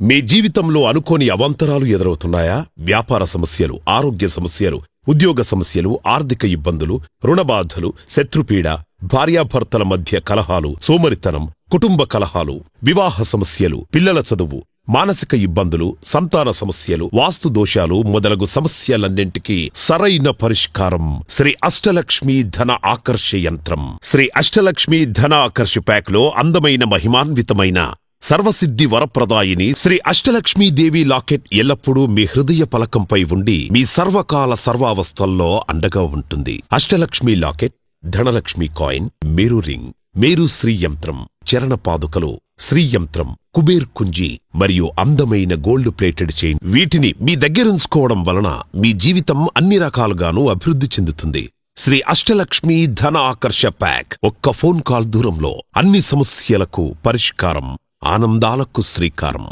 మీ జీవితంలో అనుకోని అవాంతరాలు ఎదురవుతున్నాయా? వ్యాపార సమస్యలు ఆరోగ్య సమస్యలు ఉద్యోగ సమస్యలు ఆర్థిక ఇబ్బందులు రుణబాధలు శత్రుపీడ భార్యాభర్తల మధ్య కలహాలు సోమరితనం కుటుంబ కలహాలు వివాహ సమస్యలు పిల్లల చదువు మానసిక ఇబ్బందులు సంతాన సమస్యలు వాస్తు దోషాలు మొదలగు సమస్యలన్నింటికీ సరైన పరిష్కారం. శ్రీ అష్టలక్ష్మి ధన ఆకర్ష యంత్రం. శ్రీ అష్టలక్ష్మి ధన ఆకర్ష ప్యాక్లో అందమైన మహిమాన్వితమైన సర్వసిద్ధి వరప్రదాయిని శ్రీ అష్టలక్ష్మీదేవి లాకెట్ ఎల్లప్పుడూ మీ హృదయ పలకంపై ఉండి మీ సర్వకాల సర్వావస్థల్లో అండగా ఉంటుంది. Ashtalakshmi locket Dhanalakshmi coin Meru ring Meru శ్రీయంత్రం చరణపాదుకలు చరణ పాదుకలు కుబేర్ కుంజి మరియు అందమైన గోల్డ్ ప్లేటెడ్ చైన్ వీటిని మీ దగ్గరుంచుకోవడం వలన మీ జీవితం అన్ని రకాలుగానూ అభివృద్ధి చెందుతుంది. శ్రీ అష్టలక్ష్మి ధన ఆకర్ష ప్యాక్ ఒక్క ఫోన్ కాల్ దూరంలో అన్ని సమస్యలకు పరిష్కారం ఆనందాలకు శ్రీకారం.